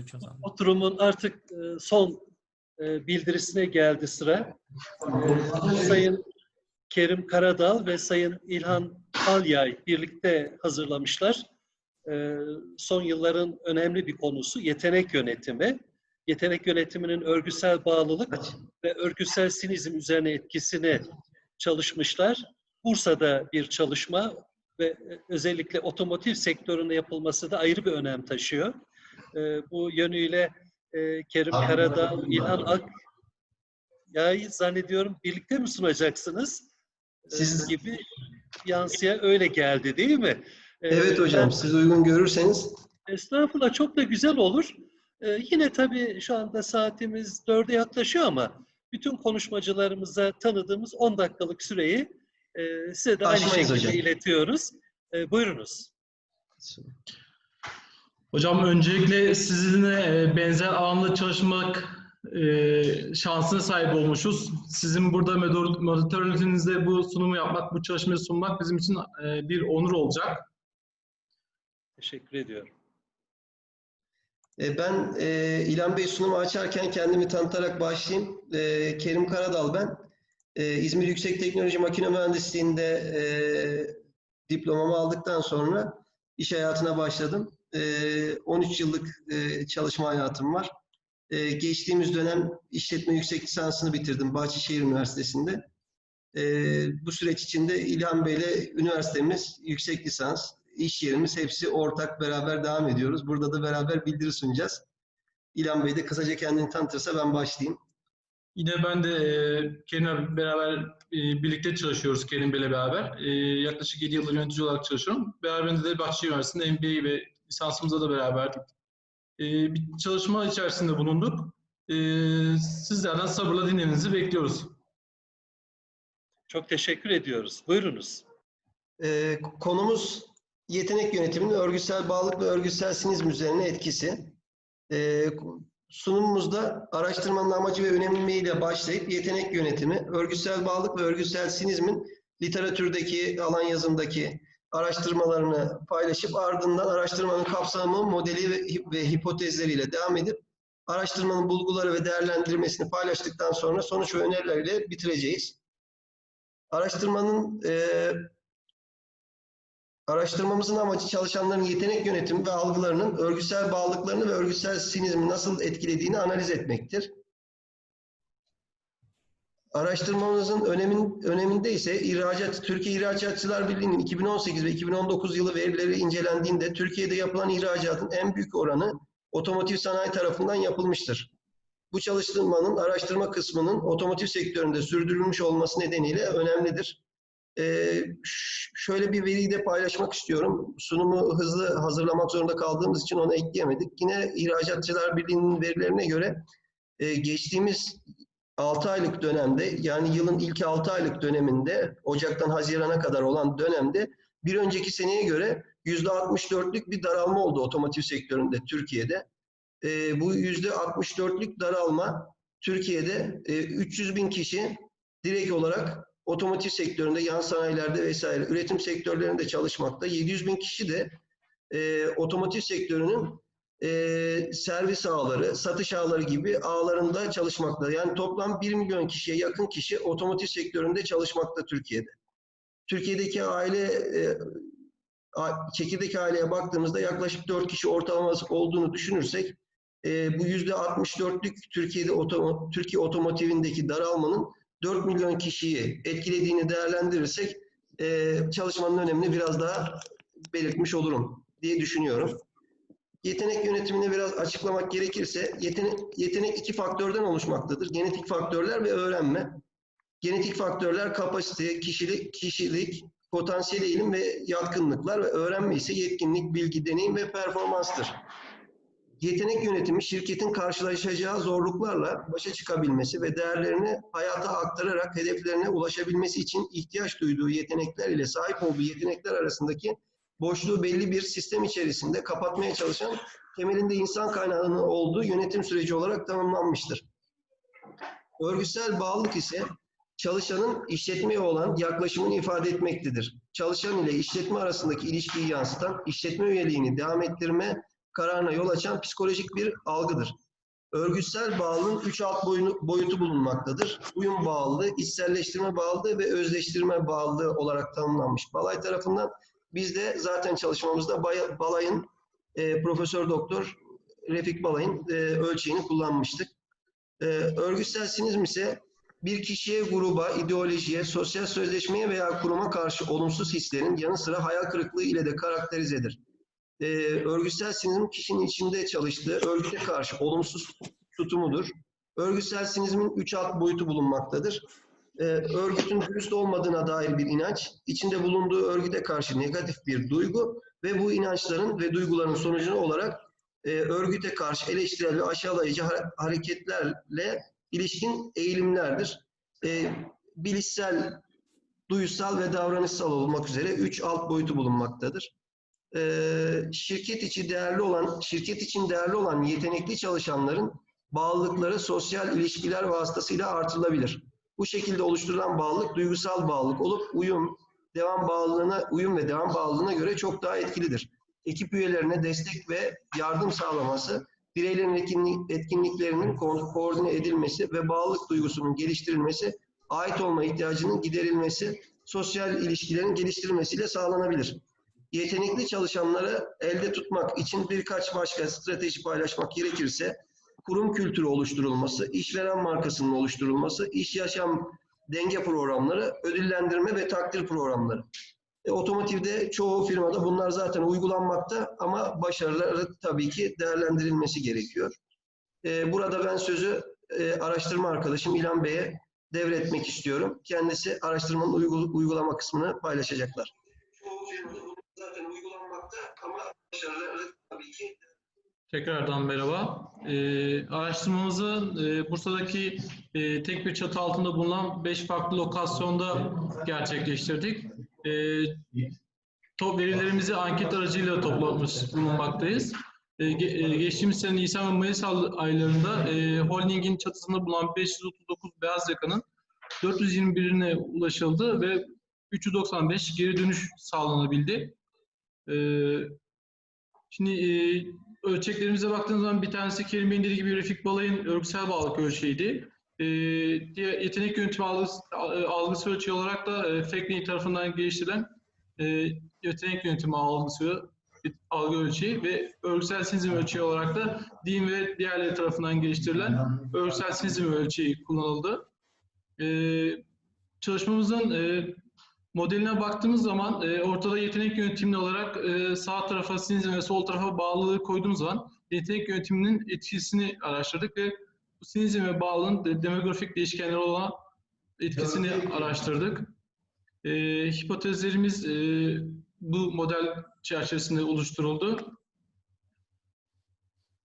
gözüküyor zaten. Oturumun artık e, son e, bildirisine geldi sıra. E, Sayın Kerim Karadal ve Sayın İlhan Alyay birlikte hazırlamışlar. Son yılların önemli bir konusu yetenek yönetimi. Yetenek yönetiminin örgüsel bağlılık ve örgüsel sinizm üzerine etkisini çalışmışlar. Bursa'da bir çalışma ve özellikle otomotiv sektöründe yapılması da ayrı bir önem taşıyor. E, Bu yönüyle e, Kerim Karadağ, İlhan Ak yayı zannediyorum birlikte mi sunacaksınız? E, Siz- gibi yansıya öyle geldi değil mi? E, Evet hocam, siz uygun görürseniz. Estağfurullah çok da güzel olur. Ee, yine tabii şu anda saatimiz dörde yaklaşıyor ama bütün konuşmacılarımıza tanıdığımız 10 dakikalık süreyi e, size de aynı Aşmayız şekilde hocam. iletiyoruz. E, buyurunuz. Hocam öncelikle sizinle e, benzer alanda çalışmak e, şansına sahip olmuşuz. Sizin burada moder- moderatörlüğünüzde bu sunumu yapmak, bu çalışmayı sunmak bizim için e, bir onur olacak. Teşekkür ediyorum. E, Ben e, İlhan Bey sunumu açarken kendimi tanıtarak başlayayım. E, Kerim Karadal ben. E, İzmir Yüksek Teknoloji Makine Mühendisliği'nde e, diplomamı aldıktan sonra iş hayatına başladım. E, 13 yıllık çalışma hayatım var. Geçtiğimiz dönem işletme yüksek lisansını bitirdim Bahçeşehir Üniversitesi'nde. Bu süreç içinde İlhan Bey'le üniversitemiz yüksek lisans, iş yerimiz hepsi ortak beraber devam ediyoruz. Burada da beraber bildiri sunacağız. İlhan Bey de kısaca kendini tanıtırsa ben başlayayım. Yine ben de e, Kerim'le beraber birlikte çalışıyoruz Kerim Bey'le beraber. Yaklaşık 7 yıldır yönetici olarak çalışıyorum. Beraberinde de Bahçeşehir Üniversitesi'nde MBA ve lisansımızda da beraberdik. E, bir çalışma içerisinde bulunduk. E, sizlerden sabırla dinlemenizi bekliyoruz. Çok teşekkür ediyoruz. Buyurunuz. Ee, konumuz yetenek yönetiminin örgütsel bağlılık ve örgütsel sinizm üzerine etkisi. Ee, sunumumuzda araştırmanın amacı ve önemiyle başlayıp yetenek yönetimi, örgütsel bağlılık ve örgütsel sinizmin literatürdeki, alan yazımdaki araştırmalarını paylaşıp ardından araştırmanın kapsamı, modeli ve, hipotezleriyle devam edip araştırmanın bulguları ve değerlendirmesini paylaştıktan sonra sonuç ve önerilerle bitireceğiz. Araştırmanın eee Araştırmamızın amacı çalışanların yetenek yönetimi ve algılarının örgütsel bağlılıklarını ve örgütsel sinizmi nasıl etkilediğini analiz etmektir. Araştırmamızın önemin, öneminde ise ihracat, Türkiye İhracatçılar Birliği'nin 2018 ve 2019 yılı verileri incelendiğinde Türkiye'de yapılan ihracatın en büyük oranı otomotiv sanayi tarafından yapılmıştır. Bu çalıştırmanın araştırma kısmının otomotiv sektöründe sürdürülmüş olması nedeniyle önemlidir. Ee, şöyle bir veriyi de paylaşmak istiyorum. Sunumu hızlı hazırlamak zorunda kaldığımız için onu ekleyemedik. Yine İhracatçılar Birliği'nin verilerine göre e, geçtiğimiz 6 aylık dönemde yani yılın ilk 6 aylık döneminde Ocak'tan Haziran'a kadar olan dönemde bir önceki seneye göre %64'lük bir daralma oldu otomotiv sektöründe Türkiye'de. E, bu %64'lük daralma Türkiye'de e, 300 bin kişi direkt olarak otomotiv sektöründe, yan sanayilerde vesaire üretim sektörlerinde çalışmakta. 700 bin kişi de e, otomotiv sektörünün e, servis ağları, satış ağları gibi ağlarında çalışmakta. Yani toplam 1 milyon kişiye yakın kişi otomotiv sektöründe çalışmakta Türkiye'de. Türkiye'deki aile e, çekirdek aileye baktığımızda yaklaşık 4 kişi ortalaması olduğunu düşünürsek e, bu %64'lük Türkiye'de Türkiye otomotivindeki daralmanın 4 milyon kişiyi etkilediğini değerlendirirsek e, çalışmanın önemini biraz daha belirtmiş olurum diye düşünüyorum. Yetenek yönetimini biraz açıklamak gerekirse yetenek, yetenek iki faktörden oluşmaktadır. Genetik faktörler ve öğrenme. Genetik faktörler kapasite, kişilik, kişilik, potansiyel eğilim ve yatkınlıklar ve öğrenme ise yetkinlik, bilgi, deneyim ve performanstır. Yetenek yönetimi şirketin karşılaşacağı zorluklarla başa çıkabilmesi ve değerlerini hayata aktararak hedeflerine ulaşabilmesi için ihtiyaç duyduğu yetenekler ile sahip olduğu yetenekler arasındaki boşluğu belli bir sistem içerisinde kapatmaya çalışan temelinde insan kaynağının olduğu yönetim süreci olarak tanımlanmıştır. Örgütsel bağlılık ise çalışanın işletmeye olan yaklaşımını ifade etmektedir. Çalışan ile işletme arasındaki ilişkiyi yansıtan, işletme üyeliğini devam ettirme kararına yol açan psikolojik bir algıdır. Örgütsel bağlılığın üç alt boyutu bulunmaktadır. Uyum bağlılığı, içselleştirme bağlılığı ve özleştirme bağlılığı olarak tanımlanmış. Balay tarafından biz de zaten çalışmamızda Balay'ın e, Profesör Doktor Refik Balay'ın e, ölçeğini kullanmıştık. E, örgütsel sinizm ise bir kişiye, gruba, ideolojiye, sosyal sözleşmeye veya kuruma karşı olumsuz hislerin yanı sıra hayal kırıklığı ile de karakterizedir. Ee, örgütsel sinizm kişinin içinde çalıştığı örgüte karşı olumsuz tutumudur. Örgütsel sinizmin üç alt boyutu bulunmaktadır. Ee, örgütün dürüst olmadığına dair bir inanç, içinde bulunduğu örgüte karşı negatif bir duygu ve bu inançların ve duyguların sonucu olarak e, örgüte karşı eleştirel ve aşağılayıcı hare- hareketlerle ilişkin eğilimlerdir. E, bilişsel, duysal ve davranışsal olmak üzere üç alt boyutu bulunmaktadır. E, şirket içi değerli olan, şirket için değerli olan yetenekli çalışanların bağlılıkları sosyal ilişkiler vasıtasıyla artırılabilir. Bu şekilde oluşturulan bağlılık duygusal bağlılık olup uyum, devam bağlılığına, uyum ve devam bağlılığına göre çok daha etkilidir. Ekip üyelerine destek ve yardım sağlaması, bireylerin etkinlik, etkinliklerinin ko- koordine edilmesi ve bağlılık duygusunun geliştirilmesi, ait olma ihtiyacının giderilmesi, sosyal ilişkilerin geliştirilmesiyle sağlanabilir. Yetenekli çalışanları elde tutmak için birkaç başka strateji paylaşmak gerekirse, kurum kültürü oluşturulması, işveren markasının oluşturulması, iş yaşam denge programları, ödüllendirme ve takdir programları. E, otomotivde çoğu firmada bunlar zaten uygulanmakta ama başarıları tabii ki değerlendirilmesi gerekiyor. E, burada ben sözü e, araştırma arkadaşım İlhan Bey'e devretmek istiyorum. Kendisi araştırmanın uygul- uygulama kısmını paylaşacaklar. Çoğu firmada bunlar zaten uygulanmakta ama başarıları tabii ki Tekrardan merhaba. Ee, araştırmamızı e, Bursa'daki e, tek bir çatı altında bulunan 5 farklı lokasyonda gerçekleştirdik. E, top verilerimizi anket aracıyla toplamış bulunmaktayız. E, e, geçtiğimiz sene Nisan ve Mayıs aylarında e, holdingin çatısında bulunan 539 beyaz yakanın 421'ine ulaşıldı ve 395 geri dönüş sağlanabildi. E, şimdi e, ölçeklerimize baktığımız zaman bir tanesi Kerim Bey'in dediği gibi Refik Balay'ın örgüsel bağlılık ölçeğiydi. Ee, diğer yetenek yönetimi algısı, algısı ölçeği olarak da e, Fekney tarafından geliştirilen e, yetenek yönetimi algısı algı ölçeği ve örgüsel sinizm ölçeği olarak da DİM ve diğerleri tarafından geliştirilen örgüsel sinizm ölçeği kullanıldı. Ee, çalışmamızın e, modeline baktığımız zaman e, ortada yetenek yönetimli olarak e, sağ tarafa sinizm ve sol tarafa bağlılığı koyduğumuz zaman yetenek yönetiminin etkisini araştırdık ve bu sinizm ve bağlılığın de- demografik değişkenleri olan etkisini araştırdık. E, hipotezlerimiz e, bu model çerçevesinde oluşturuldu.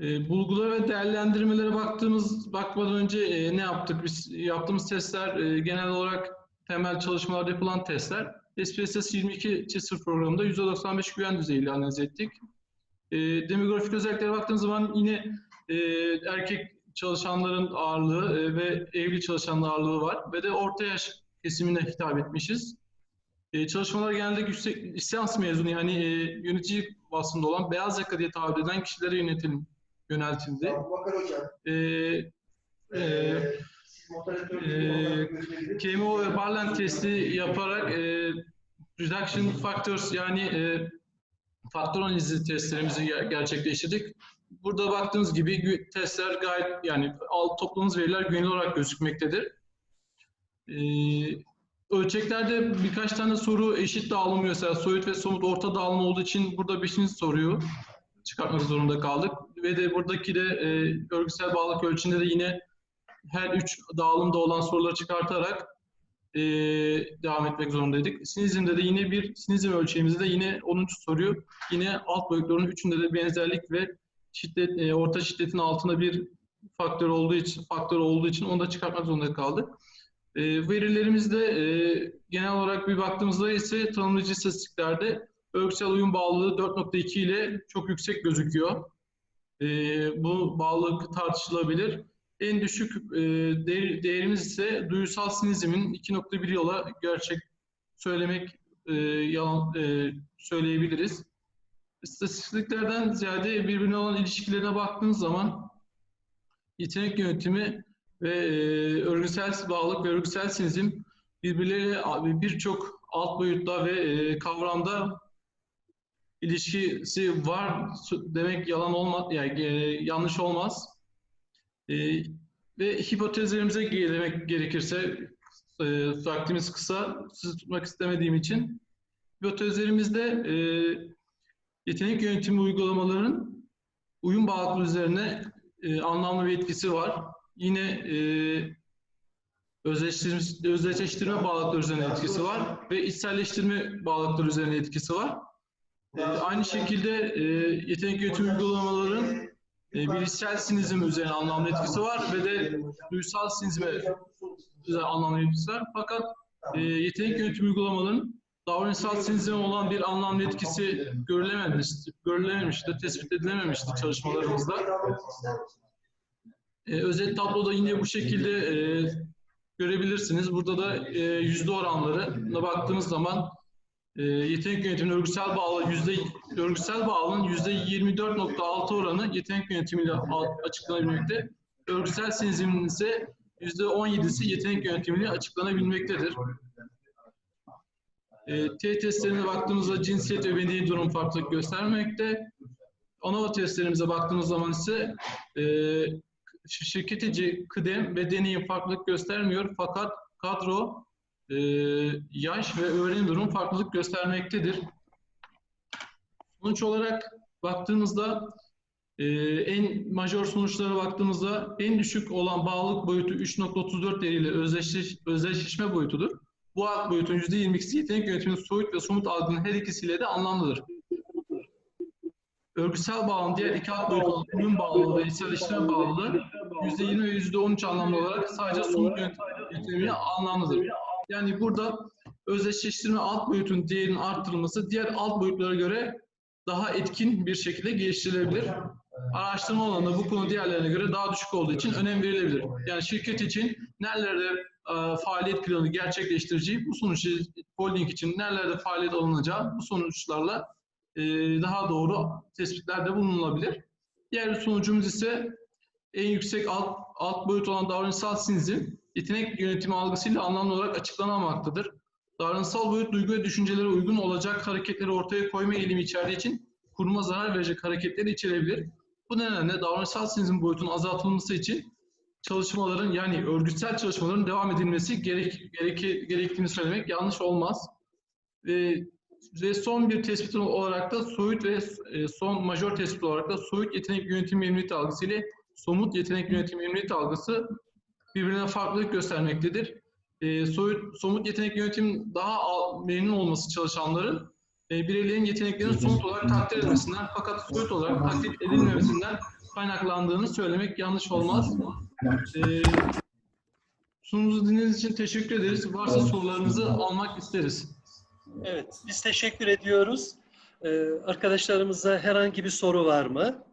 E, bulgulara ve değerlendirmelere baktığımız bakmadan önce e, ne yaptık? Biz yaptığımız testler e, genel olarak temel çalışmalarda yapılan testler. SPSS 22 çizgi programında %95 güven düzeyiyle analiz ettik. E, demografik özelliklere baktığımız zaman yine e, erkek çalışanların ağırlığı e, ve evli çalışanların ağırlığı var ve de orta yaş kesimine hitap etmişiz. E, çalışmalar genelde yüksek lisans mezunu yani e, yönetici vasfında olan beyaz yaka diye tabir edilen kişilere yönetim yöneltildi. Bakar hocam. E, e, siz moderatör Ee, KMO ve Barland testi yaparak e, reduction factors yani e, faktör analizi testlerimizi ger- gerçekleştirdik. Burada baktığınız gibi testler gayet yani al topladığımız veriler güvenilir olarak gözükmektedir. Ee, ölçeklerde birkaç tane soru eşit dağılım mesela soyut ve somut orta dağılım olduğu için burada beşinci soruyu çıkartmak zorunda kaldık. Ve de buradaki de e, örgüsel bağlılık ölçüsünde de yine her üç dağılımda olan soruları çıkartarak e, devam etmek zorundaydık. Sinizmde de yine bir sinizm ölçeğimizde de yine 10. soruyu yine alt boyutların üçünde de benzerlik ve şiddet e, orta şiddetin altında bir faktör olduğu için faktör olduğu için onu da çıkartmak zorunda kaldık. E, verilerimizde e, genel olarak bir baktığımızda ise tanımlayıcı istatistiklerde örgüsel uyum bağlılığı 4.2 ile çok yüksek gözüküyor. E, bu bağlılık tartışılabilir. En düşük e, değer- değerimiz ise duysal sinizmin 2.1 yola gerçek söylemek e, yalan e, söyleyebiliriz. istatistiklerden ziyade birbirine olan ilişkilerine baktığınız zaman yetenek yönetimi ve e, örgüsel bağlılık ve örgüsel sinizm birbirleriyle birçok alt boyutta ve e, kavramda ilişkisi var demek yalan olmaz yani e, yanlış olmaz. E, ve hipotezlerimize gelemek gerekirse e, vaktimiz kısa sizi tutmak istemediğim için hipotezlerimizde e, yetenek yönetimi uygulamaların uyum bağlılığı üzerine e, anlamlı bir etkisi var. Yine e, özdeşleştirme, özdeşleştirme bağlılıkları üzerine etkisi var ve içselleştirme bağlılıkları üzerine etkisi var. E, aynı şekilde e, yetenek yönetimi uygulamaların e, bilişsel sinizm üzerine anlamlı etkisi var ve de duysal sinizme üzerine anlamlı etkisi var. Fakat e, yetenek yönetimi uygulamaların davranışsal sinizme olan bir anlamlı etkisi görülememiştir, görülememiştir, tespit edilememiştir çalışmalarımızda. E, özet tabloda yine bu şekilde e, görebilirsiniz. Burada da e, yüzde oranlarına baktığımız zaman e, yetenek yönetiminin örgüsel bağlı yüzde örgüsel bağlılığın yüzde 24.6 oranı yetenek yönetimiyle açıklanabilmekte. Örgüsel sinizmin ise yüzde 17'si yetenek yönetimiyle açıklanabilmektedir. E, T testlerine baktığımızda cinsiyet ve bedeni durum farklılık göstermekte. ANOVA testlerimize baktığımız zaman ise e, şirket kıdem ve deneyim farklılık göstermiyor fakat kadro, e, yaş ve öğrenim durum farklılık göstermektedir. Sonuç olarak baktığımızda e, en majör sonuçlara baktığımızda en düşük olan bağlılık boyutu 3.34 değeriyle özdeşleş, özdeşleşme boyutudur. Bu alt boyutun %22'si yetenek yönetiminin soyut ve somut algının her ikisiyle de anlamlıdır. Örgüsel bağlılığın diğer iki alt boyutu olan uyum bağlılığı ve içselleştirme bağlılığı %20 ve %13 anlamlı olarak sadece somut yönetimiyle anlamlıdır. Yani burada özdeşleştirme alt boyutun değerinin arttırılması diğer alt boyutlara göre daha etkin bir şekilde geliştirilebilir. Araştırma alanında bu konu diğerlerine göre daha düşük olduğu için önem verilebilir. Yani şirket için nerelerde e, faaliyet planı gerçekleştireceği, bu sonuç holding için nerelerde faaliyet alınacağı bu sonuçlarla e, daha doğru tespitlerde bulunulabilir. Diğer sonucumuz ise en yüksek alt, alt boyut olan davranışsal sinizm, yetenek yönetimi algısıyla anlamlı olarak açıklanamaktadır. Davranışsal boyut duygu ve düşüncelere uygun olacak hareketleri ortaya koyma eğilimi içerdiği için kuruma zarar verecek hareketleri içerebilir. Bu nedenle davranışsal sinizm boyutunun azaltılması için çalışmaların yani örgütsel çalışmaların devam edilmesi gerek, gerek, gerektiğini söylemek yanlış olmaz. Ve, ve son bir tespit olarak da soyut ve e, son majör tespit olarak da soyut yetenek yönetim memnuniyeti algısı ile somut yetenek yönetim memnuniyeti algısı birbirine farklılık göstermektedir. E, soyut, somut yetenek yönetim daha al- memnun olması çalışanların e, bireylerin yeteneklerini somut olarak takdir edilmesinden fakat soyut olarak takdir edilmemesinden kaynaklandığını söylemek yanlış olmaz. E, sunumunuzu dinlediğiniz için teşekkür ederiz. Varsa sorularınızı almak isteriz. Evet, biz teşekkür ediyoruz. Ee, arkadaşlarımıza herhangi bir soru var mı?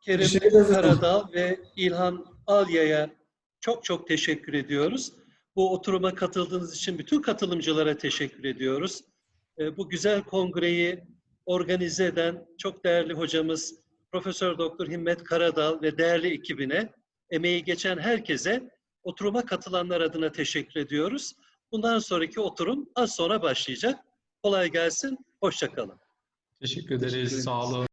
Kerim. Karadağ ve İlhan Alya'ya çok çok teşekkür ediyoruz. Bu oturuma katıldığınız için bütün katılımcılara teşekkür ediyoruz. Ee, bu güzel kongreyi organize eden çok değerli hocamız Profesör Doktor Himmet Karadal ve değerli ekibine, emeği geçen herkese oturuma katılanlar adına teşekkür ediyoruz. Bundan sonraki oturum az sonra başlayacak. Kolay gelsin, hoşça kalın. Teşekkür ederiz. Sağ olun.